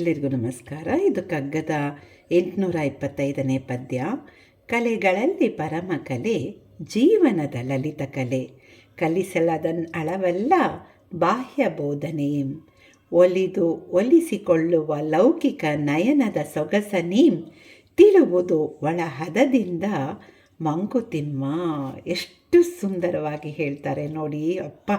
ಎಲ್ಲರಿಗೂ ನಮಸ್ಕಾರ. ಇದು ಕಗ್ಗದ ಎಂಟುನೂರ ಇಪ್ಪತ್ತೈದನೇ ಪದ್ಯ. ಕಲೆಗಳಲ್ಲಿ ಪರಮ ಕಲೆ, ಜೀವನದ ಲಲಿತ ಕಲೆ. ಕಲಿಸಲದ ಅಳವಲ್ಲ ಬಾಹ್ಯ ಬೋಧನೆಯಂ ಒಲಿದು ಒಲಿಸಿಕೊಳ್ಳುವ ಲೌಕಿಕ ನಯನದ ಸೊಗಸನೀಂ. ತಿಳುವುದು ಒಳ ಹದದಿಂದ ಮಂಕುತಿಮ್ಮ. ಎಷ್ಟು ಸುಂದರವಾಗಿ ಹೇಳ್ತಾರೆ ನೋಡಿ. ಅಪ್ಪ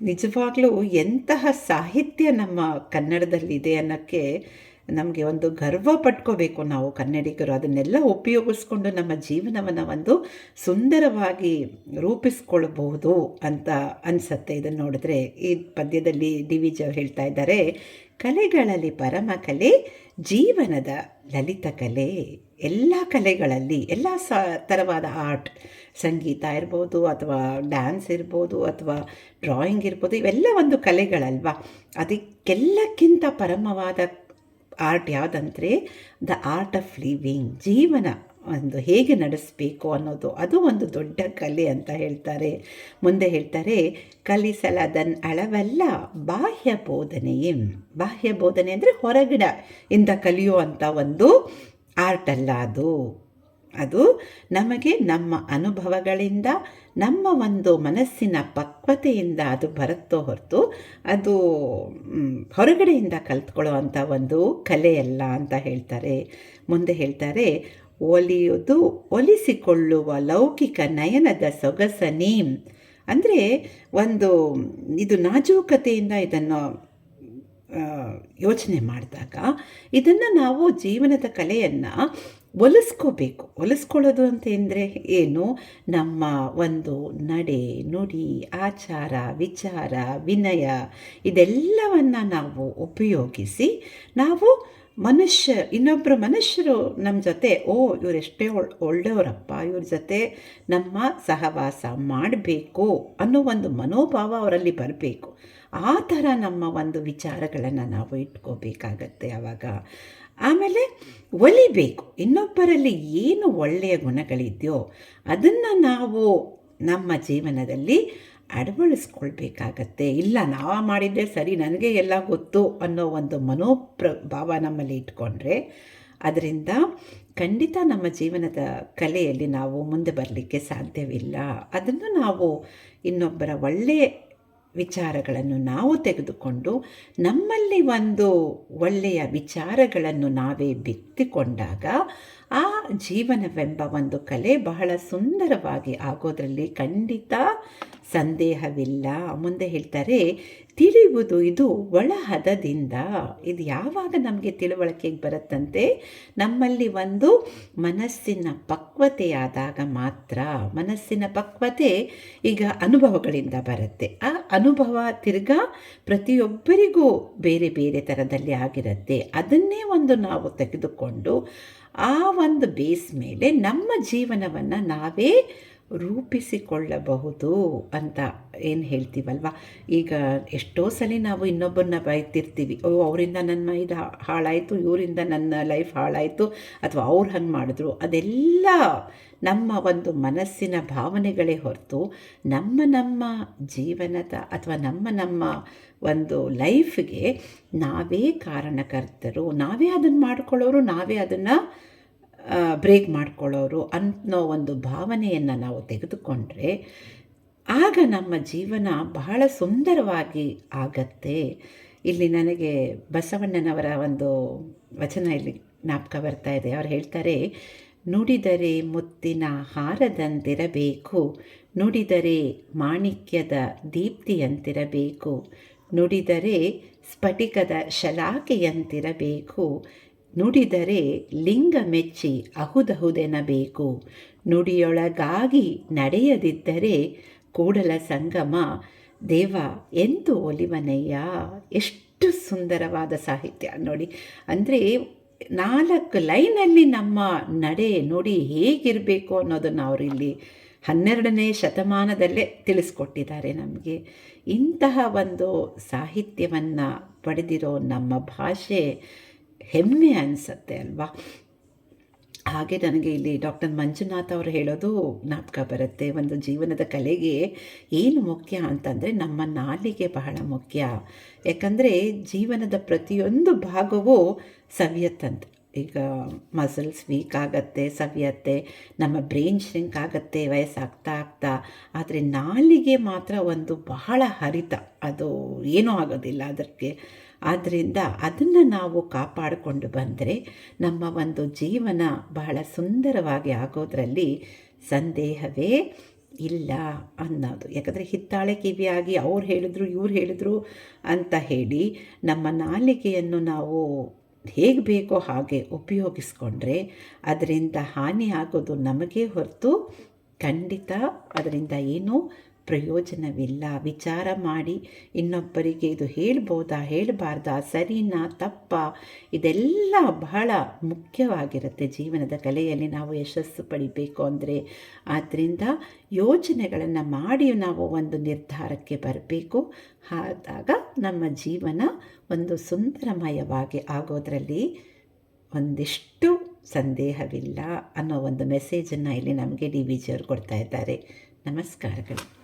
ನಿಜವಾಗ್ಲೂ ಎಂತಹ ಸಾಹಿತ್ಯ ನಮ್ಮ ಕನ್ನಡದಲ್ಲಿದೆ ಅನ್ನೋಕ್ಕೆ ನಮಗೆ ಒಂದು ಗರ್ವ ಪಟ್ಕೋಬೇಕು ನಾವು ಕನ್ನಡಿಗರು. ಅದನ್ನೆಲ್ಲ ಉಪಯೋಗಿಸ್ಕೊಂಡು ನಮ್ಮ ಜೀವನವನ್ನು ಒಂದು ಸುಂದರವಾಗಿ ರೂಪಿಸ್ಕೊಳ್ಬಹುದು ಅಂತ ಅನಿಸತ್ತೆ. ಇದನ್ನು ನೋಡಿದ್ರೆ ಈ ಪದ್ಯದಲ್ಲಿ ಡಿ ವಿ ಹೇಳ್ತಾ ಇದ್ದಾರೆ, ಕಲೆಗಳಲ್ಲಿ ಪರಮ ಕಲೆ ಜೀವನದ ಲಲಿತ ಕಲೆ ಎಲ್ಲ ಕಲೆಗಳಲ್ಲಿ ಎಲ್ಲ ಸ ಥರವಾದ ಆರ್ಟ್, ಸಂಗೀತ ಇರ್ಬೋದು ಅಥವಾ ಡ್ಯಾನ್ಸ್ ಇರ್ಬೋದು ಅಥವಾ ಡ್ರಾಯಿಂಗ್ ಇರ್ಬೋದು ಇವೆಲ್ಲ ಒಂದು ಕಲೆಗಳಲ್ವಾ? ಅದಕ್ಕೆಲ್ಲಕ್ಕಿಂತ ಪರಮವಾದ ಆರ್ಟ್ ಯಾವುದಂದರೆ ದ ಆರ್ಟ್ ಆಫ್ ಲಿವಿಂಗ್, ಜೀವನ. ಒಂದು ಹೇಗೆ ನಡೆಸಬೇಕು ಅನ್ನೋದು, ಅದು ಒಂದು ದೊಡ್ಡ ಕಲೆ ಅಂತ ಹೇಳ್ತಾರೆ. ಮುಂದೆ ಹೇಳ್ತಾರೆ, ಕಲಿಸಲದನ್ ಅಳವಲ್ಲ ಬಾಹ್ಯ ಬೋಧನೆಯೇ. ಬಾಹ್ಯ ಬೋಧನೆ ಅಂದರೆ ಹೊರಗಡೆ ಇಂದ ಕಲಿಯುವಂಥ ಒಂದು ಆರ್ಟ್ ಅಲ್ಲ ಅದು. ಅದು ನಮಗೆ ನಮ್ಮ ಅನುಭವಗಳಿಂದ, ನಮ್ಮ ಒಂದು ಮನಸ್ಸಿನ ಪಕ್ವತೆಯಿಂದ ಅದು ಬರುತ್ತೋ ಹೊರತು, ಅದು ಹೊರಗಡೆಯಿಂದ ಕಲ್ತ್ಕೊಳ್ಳುವಂಥ ಒಂದು ಕಲೆಯಲ್ಲ ಅಂತ ಹೇಳ್ತಾರೆ. ಮುಂದೆ ಹೇಳ್ತಾರೆ ಒಲಿಯುವುದು, ಒಲಿಸಿಕೊಳ್ಳುವ ಲೌಕಿಕ ನಯನದ ಸೊಗಸನಿ ಅಂದರೆ ಒಂದು ಇದು ನಾಜೂಕತೆಯಿಂದ ಇದನ್ನು ಯೋಚನೆ ಮಾಡಿದಾಗ ಇದನ್ನು ನಾವು ಜೀವನದ ಕಲೆಯನ್ನು ಒಲಿಸ್ಕೋಬೇಕು. ಒಲಿಸ್ಕೊಳ್ಳೋದು ಅಂತಂದರೆ ಏನು? ನಮ್ಮ ಒಂದು ನಡೆ, ನುಡಿ, ಆಚಾರ, ವಿಚಾರ, ವಿನಯ ಇದೆಲ್ಲವನ್ನು ನಾವು ಉಪಯೋಗಿಸಿ ನಾವು ಮನುಷ್ಯ ಇನ್ನೊಬ್ಬರು ಮನುಷ್ಯರು ನಮ್ಮ ಜೊತೆ, ಓ ಇವರೆಷ್ಟೇ ಒಳ್, ಒಳ್ಳೆಯವರಪ್ಪ, ಇವ್ರ ಜೊತೆ ನಮ್ಮ ಸಹವಾಸ ಮಾಡಬೇಕು ಅನ್ನೋ ಒಂದು ಮನೋಭಾವ ಅವರಲ್ಲಿ ಬರಬೇಕು. ಆ ಥರ ನಮ್ಮ ಒಂದು ವಿಚಾರಗಳನ್ನು ನಾವು ಇಟ್ಕೋಬೇಕಾಗತ್ತೆ ಆವಾಗ ಆಮೇಲೆ ಒಲಿಬೇಕು. ಇನ್ನೊಬ್ಬರಲ್ಲಿ ಏನು ಒಳ್ಳೆಯ ಗುಣಗಳಿದೆಯೋ ಅದನ್ನು ನಾವು ನಮ್ಮ ಜೀವನದಲ್ಲಿ ಅಳವಡಿಸ್ಕೊಳ್ಬೇಕಾಗತ್ತೆ. ಇಲ್ಲ, ನಾವು ಮಾಡಿದ್ದೆ ಸರಿ, ನನಗೆ ಎಲ್ಲ ಗೊತ್ತು ಅನ್ನೋ ಒಂದು ಮನೋಪ್ರಭಾವ ನಮ್ಮಲ್ಲಿ ಇಟ್ಕೊಂಡ್ರೆ, ಅದರಿಂದ ಖಂಡಿತ ನಮ್ಮ ಜೀವನದ ಕಲೆಯಲ್ಲಿ ನಾವು ಮುಂದೆ ಬರಲಿಕ್ಕೆ ಸಾಧ್ಯವಿಲ್ಲ. ಅದನ್ನು ನಾವು ಇನ್ನೊಬ್ಬರ ಒಳ್ಳೆಯ ವಿಚಾರಗಳನ್ನು ನಾವು ತೆಗೆದುಕೊಂಡು, ನಮ್ಮಲ್ಲಿ ಒಂದು ಒಳ್ಳೆಯ ವಿಚಾರಗಳನ್ನು ನಾವೇ ಬಿತ್ತಿಕೊಂಡಾಗ, ಆ ಜೀವನವೆಂಬ ಒಂದು ಕಲೆ ಬಹಳ ಸುಂದರವಾಗಿ ಆಗೋದರಲ್ಲಿ ಖಂಡಿತ ಸಂದೇಹವಿಲ್ಲ. ಮುಂದೆ ಹೇಳ್ತಾರೆ, ತಿಳಿಯುವುದು ಇದು ಒಳಹದದಿಂದ. ಇದು ಯಾವಾಗ ನಮಗೆ ತಿಳುವಳಿಕೆಗೆ ಬರುತ್ತಂತೆ? ನಮ್ಮಲ್ಲಿ ಒಂದು ಮನಸ್ಸಿನ ಪಕ್ವತೆಯಾದಾಗ ಮಾತ್ರ. ಮನಸ್ಸಿನ ಪಕ್ವತೆ ಈಗ ಅನುಭವಗಳಿಂದ ಬರುತ್ತೆ. ಆ ಅನುಭವ ತಿರ್ಗಾ ಪ್ರತಿಯೊಬ್ಬರಿಗೂ ಬೇರೆ ಬೇರೆ ಥರದಲ್ಲಿ ಆಗಿರುತ್ತೆ. ಅದನ್ನೇ ಒಂದು ನಾವು ತೆಗೆದುಕೊಂಡು ಆ ಒಂದು ಬೇಸ್ ಮೇಲೆ ನಮ್ಮ ಜೀವನವನ್ನು ನಾವೇ ರೂಪಿಸಿಕೊಳ್ಳಬಹುದು ಅಂತ ಏನು ಹೇಳ್ತೀವಲ್ವ? ಈಗ ಎಷ್ಟೋ ಸಲ ನಾವು ಇನ್ನೊಬ್ಬರನ್ನ ಬೈತಿರ್ತೀವಿ, ಓ, ಅವರಿಂದ ನನ್ನ ಮೈದ ಹಾಳಾಯಿತು, ಇವರಿಂದ ನನ್ನ ಲೈಫ್ ಹಾಳಾಯಿತು, ಅಥವಾ ಅವ್ರು ಹಂಗೆ ಮಾಡಿದ್ರು. ಅದೆಲ್ಲ ನಮ್ಮ ಒಂದು ಮನಸ್ಸಿನ ಭಾವನೆಗಳೇ ಹೊರತು ನಮ್ಮ ನಮ್ಮ ಜೀವನದ ಅಥವಾ ನಮ್ಮ ನಮ್ಮ ಒಂದು ಲೈಫ್ಗೆ ನಾವೇ ಕಾರಣಕರ್ತರು, ನಾವೇ ಅದನ್ನು ಮಾಡ್ಕೊಳ್ಳೋರು, ನಾವೇ ಅದನ್ನು ಬ್ರೇಕ್ ಮಾಡ್ಕೊಳ್ಳೋರು ಅನ್ನೋ ಒಂದು ಭಾವನೆಯನ್ನು ನಾವು ತೆಗೆದುಕೊಂಡ್ರೆ ಆಗ ನಮ್ಮ ಜೀವನ ಬಹಳ ಸುಂದರವಾಗಿ ಆಗತ್ತೆ. ಇಲ್ಲಿ ನನಗೆ ಬಸವಣ್ಣನವರ ಒಂದು ವಚನ ಇಲ್ಲಿ ಜ್ಞಾಪಕ ಬರ್ತಾ ಇದೆ. ಅವ್ರು ಹೇಳ್ತಾರೆ, ನುಡಿದರೆ ಮುತ್ತಿನ ಹಾರದಂತಿರಬೇಕು, ನುಡಿದರೆ ಮಾಣಿಕ್ಯದ ದೀಪ್ತಿಯಂತಿರಬೇಕು, ನುಡಿದರೆ ಸ್ಫಟಿಕದ ಶಲಾಕೆಯಂತಿರಬೇಕು ನುಡಿದರೆ ಲಿಂಗ ಮೆಚ್ಚಿ ಅಹುದಹುದೆನಬೇಕು. ನುಡಿಯೊಳಗಾಗಿ ನಡೆಯದಿದ್ದರೆ ಕೂಡಲ ಸಂಗಮ. ದೇವ ಎಂದು ಒಲಿವನಯ್ಯ? ಎಷ್ಟು ಸುಂದರವಾದ ಸಾಹಿತ್ಯ. ನೋಡಿ, ಅಂದರೆ ನಾಲ್ಕು ಲೈನಲ್ಲಿ ನಮ್ಮ ನಡೆ ನುಡಿ ಹೇಗಿರಬೇಕು ಅನ್ನೋದನ್ನು ಅವರಿಲ್ಲಿ ಹನ್ನೆರಡನೇ ಶತಮಾನದಲ್ಲೇ ತಿಳಿಸ್ಕೊಟ್ಟಿದ್ದಾರೆ ನಮಗೆ. ಇಂತಹ ಒಂದು ಸಾಹಿತ್ಯವನ್ನು ಪಡೆದಿರೋ ನಮ್ಮ ಭಾಷೆ ಹೆಮ್ಮೆ ಅನಿಸತ್ತೆ ಅಲ್ವಾ? ಹಾಗೆ ನನಗೆ ಇಲ್ಲಿ ಡಾಕ್ಟರ್ ಮಂಜುನಾಥ್ ಅವರು ಹೇಳೋದು ಜ್ಞಾಪಕ ಬರುತ್ತೆ. ಒಂದು ಜೀವನದ ಕಲೆಗೆ ಏನು ಮುಖ್ಯ ಅಂತಂದರೆ ನಮ್ಮ ನಾಲಿಗೆ ಬಹಳ ಮುಖ್ಯ. ಯಾಕಂದರೆ ಜೀವನದ ಪ್ರತಿಯೊಂದು ಭಾಗವೂ ಸವಿಯತ್ತಂತೆ. ಈಗ ಮಸಲ್ಸ್ ವೀಕ್ ಆಗುತ್ತೆ, ಸವಿಯತ್ತೆ, ನಮ್ಮ ಬ್ರೈನ್ ಶ್ರಿಂಕ್ ಆಗುತ್ತೆ, ವಯಸ್ಸಾಗ್ತಾ ಆಗ್ತಾ, ಆದರೆ ನಾಲಿಗೆ ಮಾತ್ರ ಒಂದು ಬಹಳ ಹರಿತ. ಅದು ಏನೂ ಆಗೋದಿಲ್ಲ ಅದಕ್ಕೆ. ಆದ್ದರಿಂದ ಅದನ್ನು ನಾವು ಕಾಪಾಡಿಕೊಂಡು ಬಂದರೆ ನಮ್ಮ ಒಂದು ಜೀವನ ಬಹಳ ಸುಂದರವಾಗಿ ಆಗೋದರಲ್ಲಿ ಸಂದೇಹವೇ ಇಲ್ಲ ಅನ್ನೋದು. ಯಾಕಂದರೆ ಹಿತ್ತಾಳೆ ಕಿವಿಯಾಗಿ ಅವ್ರು ಹೇಳಿದ್ರು, ಇವ್ರು ಹೇಳಿದ್ರು ಅಂತ ಹೇಳಿ ನಮ್ಮ ನಾಲಿಗೆಯನ್ನು ನಾವು ಹೇಗೆ ಬೇಕೋ ಹಾಗೆ ಉಪಯೋಗಿಸ್ಕೊಂಡ್ರೆ ಅದರಿಂದ ಹಾನಿ ಆಗೋದು ನಮಗೆ ಹೊರತು ಖಂಡಿತ ಅದರಿಂದ ಏನೂ ಪ್ರಯೋಜನವಿಲ್ಲ. ವಿಚಾರ ಮಾಡಿ ಇನ್ನೊಬ್ಬರಿಗೆ ಇದು ಹೇಳ್ಬೋದಾ, ಹೇಳಬಾರ್ದಾ, ಸರಿನಾ, ತಪ್ಪ, ಇದೆಲ್ಲ ಬಹಳ ಮುಖ್ಯವಾಗಿರುತ್ತೆ ಜೀವನದ ಕಲೆಯಲ್ಲಿ ನಾವು ಯಶಸ್ಸು ಪಡಿಬೇಕು ಅಂದರೆ. ಆದ್ದರಿಂದ ಯೋಚನೆಗಳನ್ನು ಮಾಡಿ ನಾವು ಒಂದು ನಿರ್ಧಾರಕ್ಕೆ ಬರಬೇಕು. ಆದಾಗ ನಮ್ಮ ಜೀವನ ಒಂದು ಸುಂದರಮಯವಾಗಿ ಆಗೋದರಲ್ಲಿ ಒಂದಿಷ್ಟು ಸಂದೇಹವಿಲ್ಲ ಅನ್ನೋ ಒಂದು ಮೆಸೇಜನ್ನು ಇಲ್ಲಿ ನಮಗೆ ಡಿ ವಿ ಕೊಡ್ತಾ ಇದ್ದಾರೆ. ನಮಸ್ಕಾರಗಳು.